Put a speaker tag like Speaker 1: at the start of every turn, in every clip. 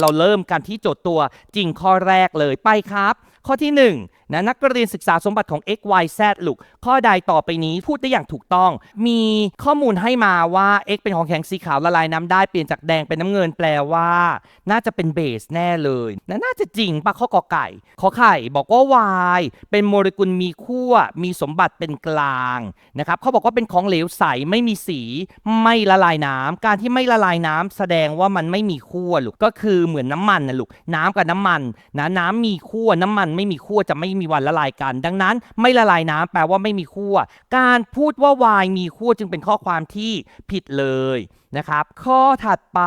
Speaker 1: เราเริ่มกันที่โจทย์ตัวจริงข้อแรกเลยไปครับ ข้อที่1นะนักเรียนศึกษาสมบัติของ x y z ลูกข้อใดต่อไปนี้พูดได้อย่างถูกต้อง มีข้อมูลให้มาว่า x เป็นของแข็งสีขาวละลายน้ำได้เปลี่ยนจากแดงเป็นน้ำเงินแปลว่า น่าจะเป็นเบสแน่เลยนะน่าจะจริงปะข้อกอไก่ขอไข่บอกว่า y เป็นโมเลกุลมีขั้วมีสมบัติเป็นกลางนะครับเขาบอกว่าเป็นของเหลวใสไม่มีสี ไม่ละลายน้ำการที่ไม่ละลายน้ำแสดงว่ามันไม่มีขั้วลูกก็คือเหมือนน้ำมันนะลูกน้ำกับน้ำมันนะน้ำมีขั้วน้ำมันไม่มีขั้วจะไม่มีวันละลายกัน ดังนั้นไม่ละลายน้ำแปลว่าไม่มีขั้วการพูดว่า y มีขั้วจึงเป็นข้อความที่ผิดเลยนะครับ ข้อถัดไป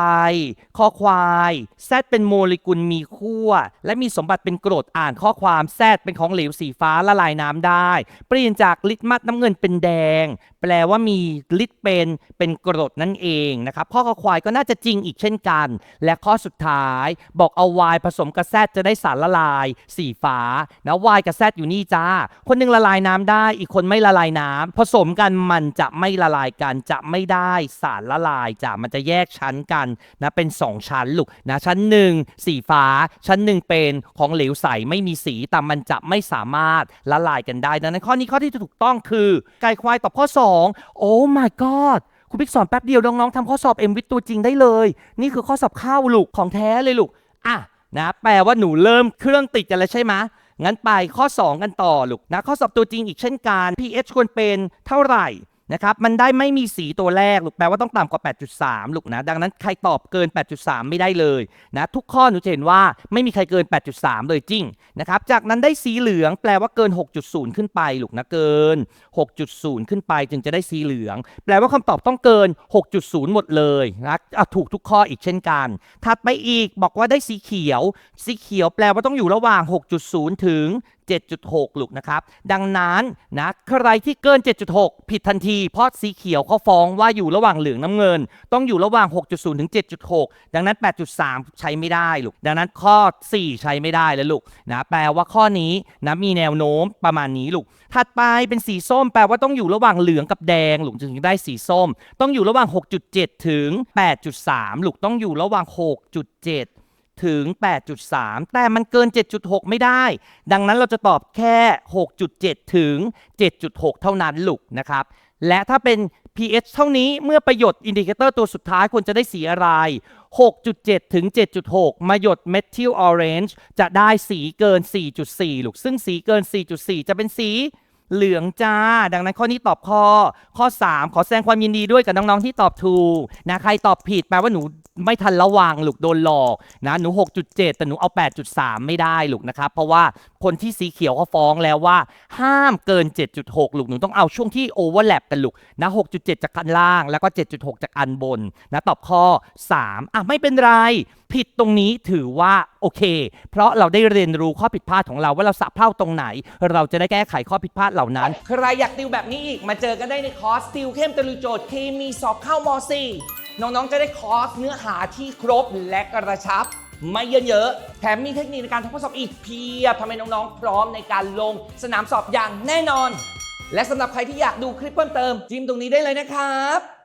Speaker 1: ข้อควาย Z เป็นโมเลกุลมีขั้วและมีสมบัติเป็นกรดอ่านข้อความ Z เป็นของเหลวสีฟ้าละลายน้ำได้ เปลี่ยนจากลิตมัสน้ำเงินเป็นแดง แปลว่ามีลิตเป็นเป็นกรดนั่นเองนะครับข้อข้อควายก็น่าจะจริงอีกเช่นกัน และข้อสุดท้ายบอกเอา Y ผสมกับ Z จะได้สารละลาย สีฟ้านะ Y กับ Z อยู่นี่จ้า คนหนึงละลายน้ำได้ อีกคนไม่ละลายน้ำผสมกันมันจะไม่ละลายกันจะไม่ได้สารละลายจ้ะมันจะแยกชั้นกันนะเป็น 2 ชั้นลูกนะชั้นหนึ่งสีฟ้า ชั้นหนึ่งเป็นของเหลวใสไม่มีสีแต่มันจะไม่สามารถละลายกันได้ดังนั้นข้อนี้ข้อที่ถูกต้องคือไก่ควายตอบข้อ 2 โอ้ my god คุณพิกสอนแป๊บเดียวน้องๆทำข้อสอบเอ็มวิทตัวจริงได้เลย นี่คือข้อสอบข้าวลูกของแท้เลยลูกอะนะแปลว่าหนูเริ่มเครื่องติดกันแล้วใช่ไหมงั้นไปข้อ 2 กันต่อลูกนะข้อสอบตัวจริงอีกเช่นกัน pH ควรเป็นเท่าไหร่ นะครับมันได้ไม่มีสีตัวแรกลูกแปลว่าต้องต่ำกว่า 8.3 ลูกนะ ดังนั้นใครตอบเกิน 8.3 ไม่ได้เลยนะทุกข้อหนูจะเห็นว่าไม่มีใครเกิน 8.3 เลยจริงนะครับจากนั้นได้สีเหลืองแปลว่าเกิน 6.0 ขึ้นไปลูกนะเกิน 6.0 ขึ้นไปจึงจะได้สีเหลือง แปลว่าคำตอบต้องเกิน 6.0 หมดเลยนะอะถูกทุกข้ออีกเช่นกัน ถัดไปอีกบอกว่าได้สีเขียว สีเขียวแปลว่าต้องอยู่ระหว่าง 6.0 ถึง 7.6 ลูกนะครับ ดังนั้นนะใครที่เกิน 7.6 ผิดทันที เพราะสีเขียวเขาฟ้องว่าอยู่ระหว่างเหลืองน้ำเงิน ต้องอยู่ระหว่าง 6.0 ถึง 7.6 ดังนั้น 8.3 ใช้ไม่ได้ลูก ดังนั้นข้อ 4 ใช้ไม่ได้แล้วลูกนะแปลว่าข้อนี้นะมีแนวโน้มประมาณนี้ลูก ถัดไปเป็นสีส้ม แปลว่าต้องอยู่ระหว่างเหลืองกับแดงลูกจึงได้สีส้ม ต้องอยู่ระหว่าง 6.7 ถึง 8.3 ลูกต้องอยู่ระหว่าง 6.7 ถึง 8.3 แต่มันเกิน 7.6 ไม่ได้ ดังนั้นเราจะตอบแค่ 6.7 ถึง 7.6 เท่านั้นลูกนะครับ และถ้าเป็น pH เท่านี้เมื่อประโยชน์อินดิเคเตอร์ตัวสุดท้ายควรจะได้สีอะไร 6.7 ถึง 7.6 มาหยดเมทิลออเรนจ์จะได้สีเกิน 4.4 ลูก ซึ่งสีเกิน 4.4 จะเป็นสี เหลืองจ้า ดังนั้นข้อนี้ตอบข้อ ข้อ 3 ขอแสดงความยินดีด้วยกับน้องๆที่ตอบถูกนะใครตอบผิดแปลว่าหนูไม่ทันระวังลูกโดนหลอกนะหนู 6.7 แต่หนูเอา 8.3 ไม่ได้ลูกนะครับเพราะว่าคนที่สีเขียวเขาฟ้องแล้วว่า ห้ามเกิน 7.6 ลูกหนูต้องเอาช่วงที่โอเวอร์แลปกันลูกนะ6.7 จากอันล่างแล้วก็ 7.6 จากอันบนนะตอบข้อ 3 อะไม่เป็นไร ผิดตรงนี้ถือว่าโอเค เพราะเราได้เรียนรู้ข้อผิดพลาดของเราว่าเราสับเพร่าตรงไหน เราจะได้แก้ไขข้อผิดพลาดเหล่านั้น
Speaker 2: ใครอยากติวแบบนี้อีกมาเจอกันได้ในคอร์สติวเข้มตะลุยโจทย์เคมีสอบเข้ามสี่น้องๆ จะได้คอร์สเนื้อหาที่ครบและกระชับ ไม่เยอะๆ แถมมีเทคนิคในการทำข้อสอบอีกเพียบทำให้น้องๆ พร้อมในการลงสนามสอบอย่างแน่นอน และสำหรับใครที่อยากดูคลิปเพิ่มเติมจิ้มตรงนี้ได้เลยนะครับ